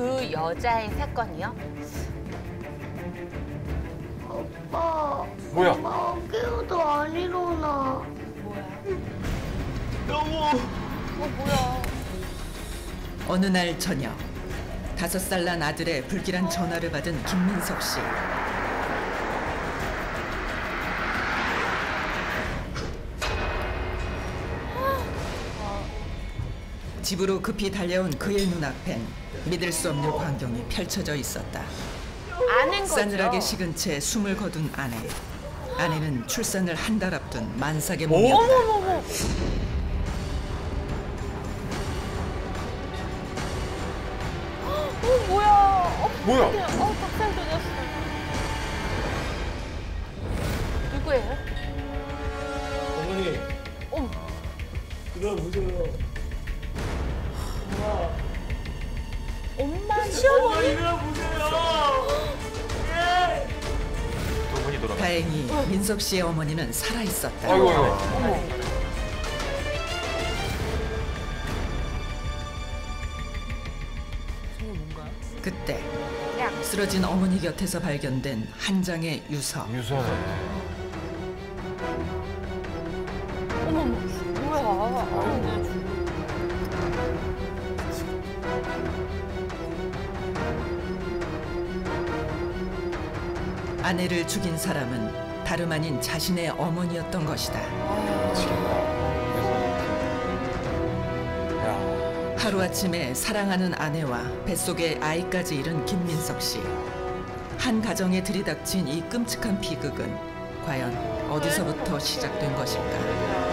그 여자의 사건이요? 오빠, 뭐야? 엄마 깨워도 안 일어나. 뭐야? 여보. 어 뭐야? 어느 날 저녁 다섯 살 난 아들의 불길한 전화를 받은 김민석 씨. 집으로 급히 달려온 그의 눈앞엔 믿을 수 없는 광경이 펼쳐져 있었다. 아는 거죠? 싸늘하게 식은 채 숨을 거둔 아내. 아내는 출산을 한 달 앞둔 만삭의 오? 몸이었다. 어머머머. 어 뭐야? 어, 뭐야? 어 닭살 돋았어. 누구예요? 어머니 어머. 일어나보세요 엄마 시어머니? 두 분이 돌아가. 다행히 민석 씨의 어머니는 살아 있었다. 아이고 아이고. 어머. 그때 야. 쓰러진 어머니 곁에서 발견된 한 장의 유서. 유서네. 어머머. 뭐야? 아유, 아내를 죽인 사람은 다름 아닌 자신의 어머니였던 것이다. 야. 하루아침에 사랑하는 아내와 뱃속에 아이까지 잃은 김민석 씨. 한 가정에 들이닥친 이 끔찍한 비극은 과연 어디서부터 시작된 것일까?